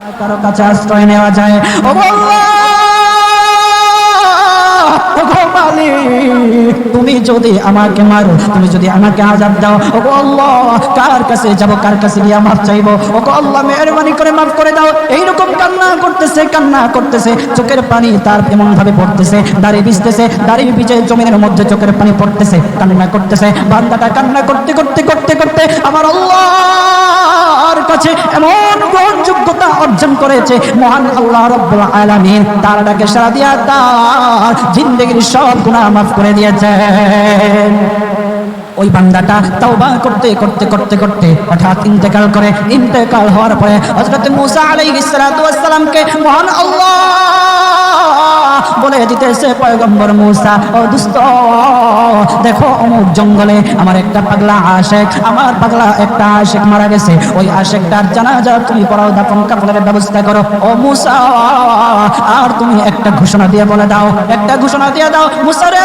কারও কাছে আশ্রয় নেওয়া যায়। তুমি যদি আমাকে মারো, তুমি যদি আমাকে আজাদ দাও কার কাছে যাব, কার কাছে গিয়ে মাফ চাইব? ও আল্লাহ, মেহরবানি করে মাফ করে দাও। এইরকম কান্না করতেছে, কান্না করতেছে, চোখের পানি তার এমন ভাবে পড়তেছে, দাড়ি ভিজতেছে, দাড়ি ভিজে জমিনের মধ্যে চোখের পানি পড়তেছে, কান্না করতেছে, বান্দাটা কান্না করতে করতে করতে করতে আমার আল্লাহর কাছে এমন গ্রহণযোগ্যতা অর্জন করেছে, মহান আল্লাহ রব্বুল আলামিন, তার ডাকে সারা দিয়া তার জিন্দগির সব গুনাহ মাফ করে দিয়েছে ওই বান্দাটা তাও তাওবা করতে করতে করতে করতে হঠাৎ ইন্তেকাল করে। ইন্তেকাল হওয়ার পরে হযরত মুসা ওয়াস সালামকে মহান আল্লাহ বলে দিতেছে, পয়গম্বর মুসা, ও দুস্ত, দেখো অমুক জঙ্গলে আমার একটা পাগলা আশেক, আমার পাগলা একটা আশেক মারা গেছে। ওই আশেকটার জানাজা তুমি পড়াও, দাফন কাপড়ের ব্যবস্থা করো। ও মুসা, আর তুমি একটা ঘোষণা দিয়ে বলে দাও, একটা ঘোষণা দিয়ে দাও, মুসা রে!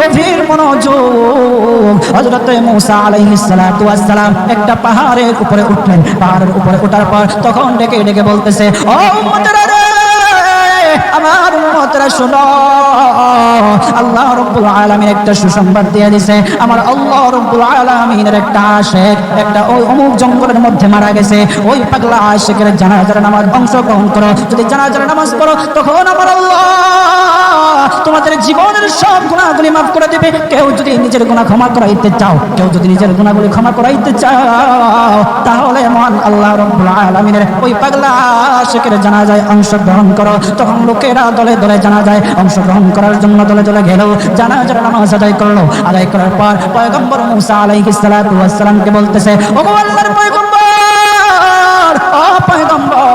গভীর মনোযোগ। আলাইহিস সালাতু ওয়াস সালাম একটা পাহাড়ের উপরে উঠলেন। পাহাড়ের উপরে ওঠার পর তখন ডেকে ডেকে বলতেছে, ও উম্মতেরা আমার উম্মতরা, শোনো। আল্লাহ রব্বুল আলামিন একটা সুসংবাদ দিয়ে দিয়েছে আমার আল্লাহ রব্বুল আলামিনের একটা আশেক, একটা ওই অমুক জঙ্গলের মধ্যে মারা গেছে। ওই পাগলা আশেকের জানাজার নামাজ অংশগ্রহণ করো। যদি জানাজার নামাজ পড়ো, তখন আমার আল্লাহ তোমাদের জীবনের সব গুণাগুলি মাফ করে দিবে। কেউ যদি নিজের গুণা ক্ষমা করাইতে চাও, কেউ যদি নিজের গুণাগুলি ক্ষমা করাইতে চাও, তাহলে মহান আল্লাহ রব্বুল আলামিনের ওই পাগলা আশেকের জানাজায় অংশগ্রহণ করো। তখন লোকেরা দলে দলে জানা যায় অংশগ্রহণ করার জন্য দলে দলে গেল জানা যারা নামাজ আদায় করল। আদায় করার পর পয়গম্বর মুসা আলাইহিস সালাতু ওয়াস বলতেছে ও আল্লাহর পয়গম্বর, ও পয়গম্বর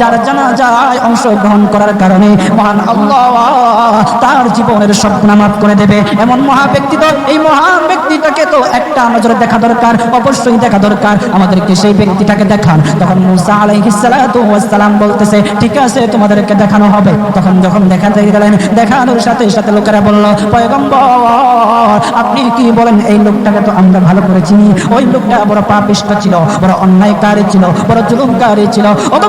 যার জানাজায় অংশগ্রহণ করার কারণে মহান আল্লাহ তার জীবনের সব গুনাহ মাফ করে দেবে। এমন মহা ব্যক্তি তো এই মহা ব্যক্তিটাকে তো একটা নজরে দেখা দরকার, অবশ্যই দেখা দরকার। আমাদেরকে সেই ব্যক্তিটাকে দেখান। তখন মুসা আলাইহিস সালাতু ওয়াস সালাম বলতেছে, ঠিক আছে, তোমাদেরকে দেখানো হবে। তখন যখন দেখাতে গেলেন, দেখানোর সাথে সাথে লোকেরা বলল, পয়গম্বর, আপনি কি বলেন, এই লোকটাকে তো আমরা ভালো করে চিনি। ওই লোকটা বড় পাপিষ্ট ছিল, বড় অন্যায়কারী ছিল, বড় জুলুমকারী ছিল। ও তো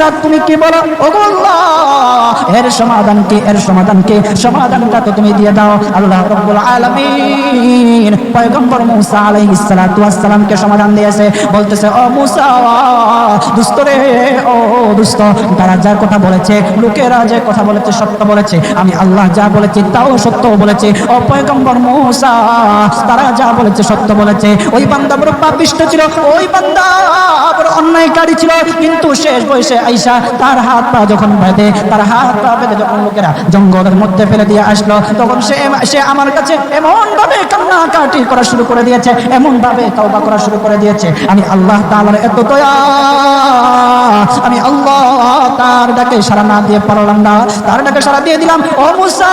চান তুমি কি বলো? ও আল্লাহ। এর সমাধান কি? এর সমাধান কি? সমাধানটা তো তুমি দিয়ে দাও। আল্লাহ রাব্বুল আলামিন পয়গম্বর মুসা আলাইহিস সালাতু ওয়াস সালামকে সমাধান দিয়েছে। বলতেছে, ও মুসা দুষ্ট রে, ও দুস্ত তারা যার কথা বলেছে, লোকেরা যে কথা বলেছে, সত্য বলেছে। আমি আল্লাহ যা বলেছি, তাও সত্য বলেছে। ও পয়গম্বর মুসা, তারা যা বলেছে, সত্য বলেছে। ওই বান্দা বড় পাপিষ্ট ছিল, ওই বান্দা বড় অন্যায়কারী ছিল। কিন্তু শেষ বয়সে আইসা, তার হাত পা যখন বেঁধে, তার হাত পা বেঁধে যখন লোকেরা জঙ্গলের মধ্যে ফেলে দিয়ে আসলো, তখন সে সে আমার কাছে এমন ভাবে কান্নাকাটি করা শুরু করে দিয়েছে এমন ভাবে তওবা করা শুরু করে দিয়েছে। আমি আল্লাহ তাআলার এত দয়া, আমি আল্লাহ তার ডাকে সারা না দিয়ে পারলাম না, তার ডাকে সারা দিয়ে দিলাম, ও মুসা।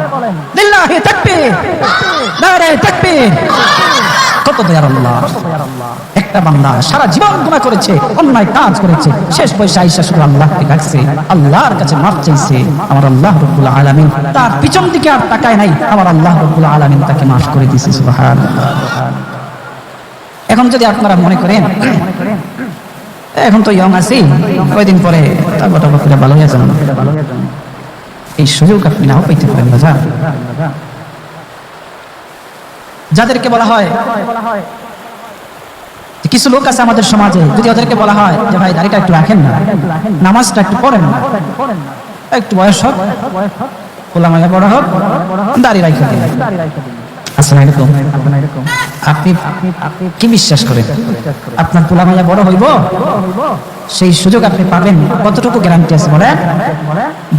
লিল্লাহি তাকবীর। তাকবীর। কত দয়ার আল্লাহ একটা বান্দা সারা জীবন গুণা করেছে, অন্যায় কাজ করেছে, শেষ শুধু আল্লাহকে আল্লাহর কাছে মাফ চাইছে, আমার আল্লাহ রব্বুল আলামিন তার পিছন দিকে আর তাকায় নাই, আমার আল্লাহ রব্বুল আলামিন তাকে মাফ করে দিয়েছে, সুবহানাল্লাহ। এখন যদি আপনারা মনে করেন, এখন তো ইয়ং আছি, কয়দিন পরে টারপর করে ভালো হয়ে যান এই সুযোগ আপনি নাও পাইতে পারেন বাজার যাদেরকে বলা হয় কিছু লোক আছে আমাদের সমাজে, যদি ওদেরকে বলা হয়, যে ভাই দাড়িটা একটু রাখেন না, নামাজটা একটু পড়েন না, একটু বয়স হোক, খোলামেলা বড় হোক, দাড়ি রাখা দিন। আপনি কি বিশ্বাস করেন? আপনার পোলামাইয়া বড় হইব? সেই সুযোগ আপনি পাবেন। কতটুকু গ্যারান্টি আছে বলেন?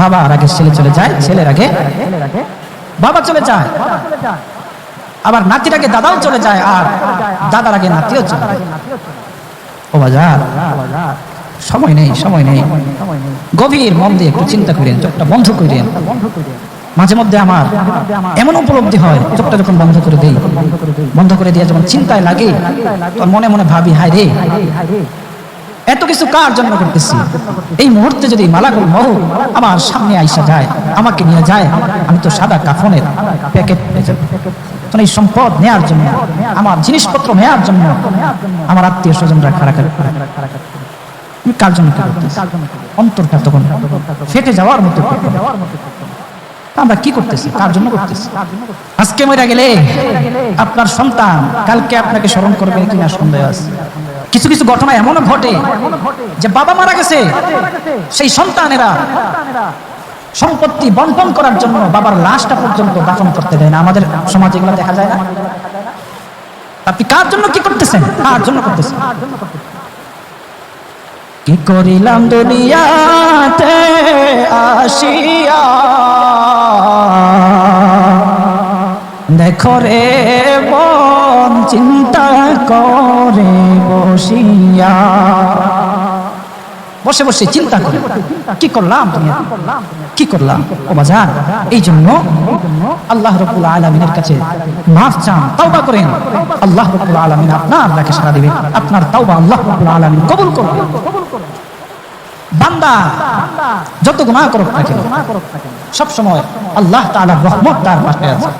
বাবা আগে ছেলে চলে যায়, ছেলের আগে বাবা চলে যায়। আবার আগে দাদাও চলে যায় আর দাদার আগে নাতিও চলে ও বাজার। সময় নেই সময় নেই। গভীর মন দিয়ে একটু চিন্তা করেন, চোখটা বন্ধ করেন। মাঝে মধ্যে আমার এমন উপলব্ধি হয়, চোখটা যখন বন্ধ করে দেই। বন্ধ করে দিয়ে যখন চিন্তায় লাগে, তখন মনে মনে ভাবি, হায় রে এত কিছু কার জন্য করতেছি? এই মুহূর্তে যদি মালাকুল মহ আমার সামনে আইসা যায়, আমাকে নিয়ে যায়, আমি তো সাদা কাফনের প্যাকেট তখন এই সম্পদ নেয়ার জন্য, আমার জিনিসপত্র নেয়ার জন্য আমার আত্মীয় স্বজনরা খারাপ কার জন্য? অন্তরটা তখন ফেটে যাওয়ার মতো আমরা কি করতেছি? কার জন্য করতেছি? আজকে মরে গেলে আপনার সন্তান কালকে আপনাকে স্মরণ করবে কিনা সন্দেহ আছে? কিছু কিছু ঘটনা এমনও ঘটে যে বাবা মারা গেছে, সেই সন্তানেরা সম্পত্তি বন্টন করার জন্য বাবার লাশটা পর্যন্ত দাফন করতে দেয় না। আমাদের সমাজে এগুলো দেখা যায় না। আপনি কার জন্য কি করতেছেন? কার জন্য করতেছেন? কি করিলাম দুনিয়াতে আসিয়া? দেখো রে মন চিন্তা করে বসিয়া। বসে বসে চিন্তা করে। কি করলাম কি করলাম? ও বাজার, এই জন্য আল্লাহ রবুল আলমিনের কাছে মাফ চান, তাওবা করেন। আল্লাহ রবুল আলমিন আপনার আপনাকে সারা দিবে আপনার তাওবা আল্লাহ রবুল আলমিন কবুল করবে বান্দা, যত গুনাহ করুক না সব সময় আল্লাহ তাআলার রহমত তার পাশে আছে।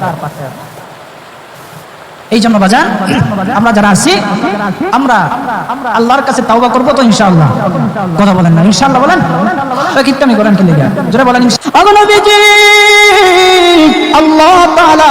এই জন্য বাজার আমরা যারা আছি, আমরা আল্লাহর কাছে তাওবা করব তো ইনশাআল্লাহ। কথা বলেন না, ইনশাআল্লাহ বলেন। কীর্তনই করেন কি লেগে? জোরে বলেন আল্লাহ তাআলা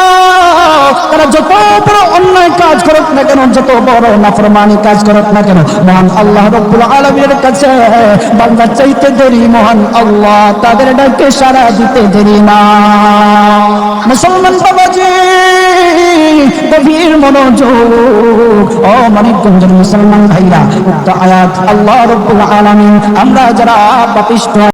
তারা যত বড় অন্যায় কাজ করুক না কেন, যত বড় নাফরমানি কাজ করুক না কেন, মহান আল্লাহ রব্বুল আলামিনের কাছে বান্দা চাইতে দেরি, মহান আল্লাহ তাদের ডাকে সারা দিতে দেরি না। মুসলমান বাবাজি, গভীর মনোযোগ, ও মানিকগঞ্জের মুসলমান ভাইরা, উক্ত আয়াত আল্লাহ রব্বুল আলামিন, আমরা যারা পাপিষ্ঠ